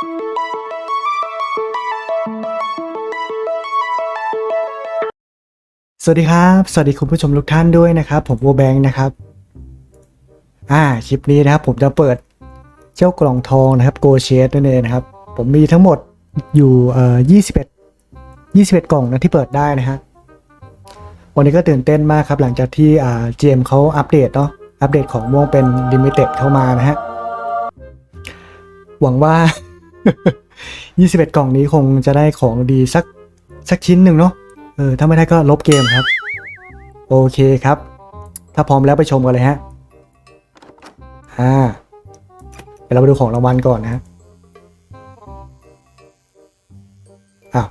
สวัสดีครับ สวัสดีคุณผู้ชมทุกท่านด้วยนะครับ ผมโวแบงค์นะครับ อ่า คลิปนี้นะครับ ผมจะเปิดเจ้ากล่องทองนะครับโกเชสนั่นเองนะครับ ผมมีทั้งหมดอยู่เอ่อ21 21กล่องนะที่เปิดได้นะฮะ วันนี้ก็ตื่นเต้นมากครับ หลังจากที่อ่า GM เขาอัปเดตเนาะ อัปเดตของม่วงเป็น Limited เข้ามานะฮะ หวังว่า 21กล่องนี้คงจะได้ของดีสักสักชิ้นหนึ่งเนาะเออถ้าไม่ได้ก็ลบเกมครับ โอเคครับ ถ้าพร้อมแล้วไปชมกันเลยฮะอ่าเดี๋ยวเราไปดูของรางวัลก่อนนะฮะอ้าว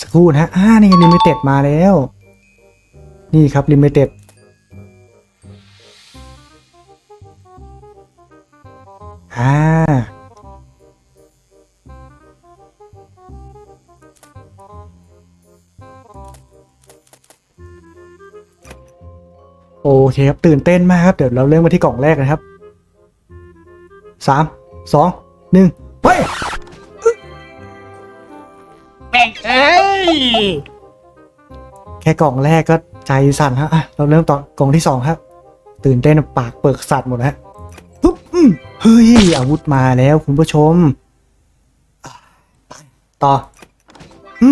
สักครู่นะฮะอ่านี่ลิมิเต็ดมาแล้ว นี่ครับลิมิเต็ด อ่า โอเคครับ ตื่นเต้นมากครับ เดี๋ยวเราเริ่มมาที่กล่องแรกนะครับสามสองหนึ่งไปแม่งเอ้ย แค่กล่องแรกก็ใจสั่นฮะอะเราเริ่มต่อกล่องที่สองครับ ตื่นเต้นปากเปิกสัตว์หมดนะฮะปุ๊บอืม เฮ้ย อาวุธมาแล้วคุณผู้ชม ต่อ อื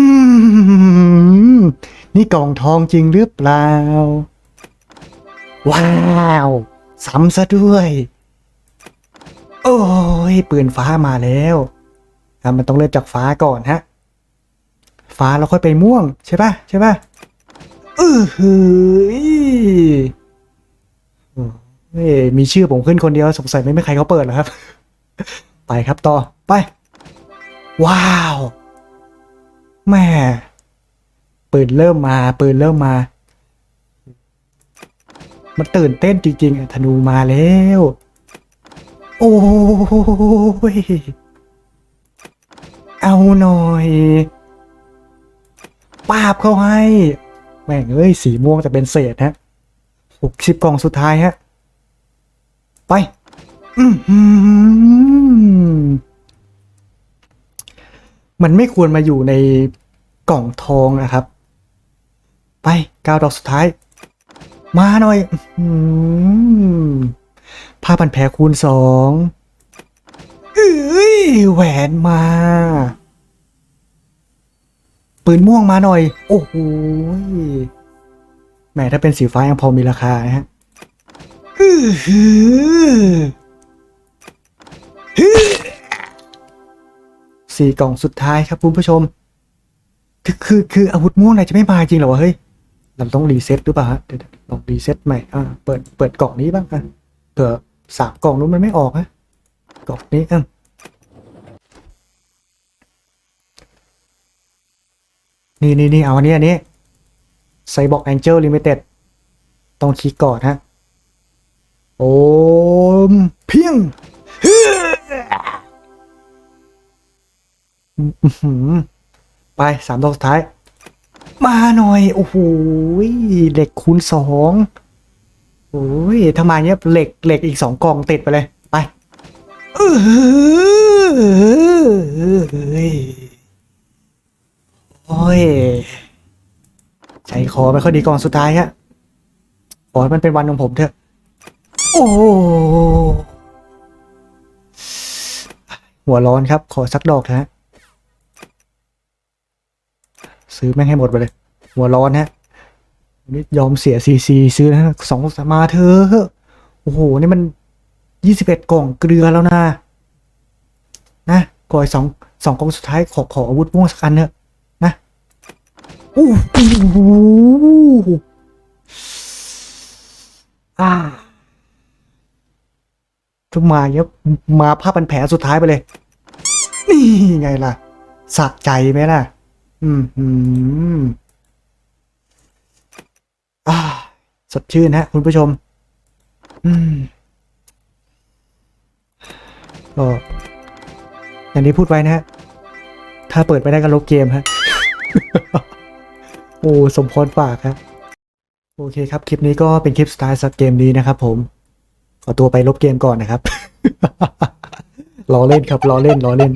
ม นี่กล่องทองจริงหรือเปล่า ว้าวซ้ำซะด้วย โอ้ย ปืนฟ้ามาแล้วอ่มันต้องเริ่มจากฟ้าก่อนฮะ ฟ้าแล้วค่อยไปม่วง ใช่ป่ะใช่ป่ะเออเฮ้ย มีชื่อผมขึ้นคนเดียวสงสัยไม่มีใครเขาเปิดหรอกครับ ไปครับต่อไป ว้าวแม่ปืนเริ่มมาปืนเริ่มมา มันตื่นเต้นจริงๆอะธนูมาแล้ว โอ้ยเอาหน่อยปาบเข้าให้ แม่งเอ้ย สีม่วงแต่เป็นเศษฮะหกสิบกล่องสุดท้ายฮะ ไปมันไม่ควรมาอยู่ในกล่องทองนะครับ ไปก้าวดอกสุดท้าย มาหน่อยผ้าพันแผลคูณสองเอ้ยแหวนมาปืนม่วงมาหน่อย โอ้โหแหมถ้าเป็นสีฟ้ายังพอมีราคานะฮะ สี่กล่องสุดท้ายครับคุณผู้ชม คือคือคืออาวุธม่วงไหนจะไม่มาจริงเหรอวะเฮ้ยเราต้องรีเซ็ตหรือเปล่าฮะเดี๋ยวลองรีเซ็ตใหม่อ่าเปิดเปิดกล่องนี้บ้างอะเผื่อสามกล่องนู้นมันไม่ออกฮะกล่องนี้อะนี่นี่นี่เอาอันนี้อันนี้ไซบอกแองเจิลลิมิเต็ดต้องคลิกก่อนฮะ โอมเพียงฮ้ออื้อหือไปสามดอกสุดท้าย มาหน่อย โอ้โหเหล็กคูณสองโอ้ยถ้ามเนี้ยเหล็กเหล็กอีกสองกองติดไปเลย ไปเอ้ยโอ้ยใจคอไม่ค่อยดีกองสุดท้ายฮะขอให้มันเป็นวันของผมเถอะ โอ้หัวร้อนครับ ขอสักดอกเถอะฮะ ซื้อแม่งให้หมดไปเลย หัวร้อนฮะนี่ยอมเสียซีซีซื้อนะสองสามาเธอโอ้โห นี่มันยี่สิบเอ็ดกล่องเกลือแล้วนะ นะก่อยสองสองกล่องสุดท้ายขอขออาวุธม่วงสักอันเถอะนะอู้หูอ่า ทุกมาเนี้ยมาภาพเป็นแผลสุดท้ายไปเลย นี่ไงล่ะสะใจไหมล่ะ อืมอืมอ่าสดชื่นฮะ คุณผู้ชม อืมก็อย่างที่พูดไว้นะฮะ ถ้าเปิดไม่ได้ก็ลบเกมฮะ โอ้ สมพรปากครับ โอเคครับ คลิปนี้ก็เป็นคลิปสไตล์สักเกมนี้นะครับผม ขอตัวไปลบเกมก่อนนะครับล้อเล่นครับล้อเล่นล้อเล่น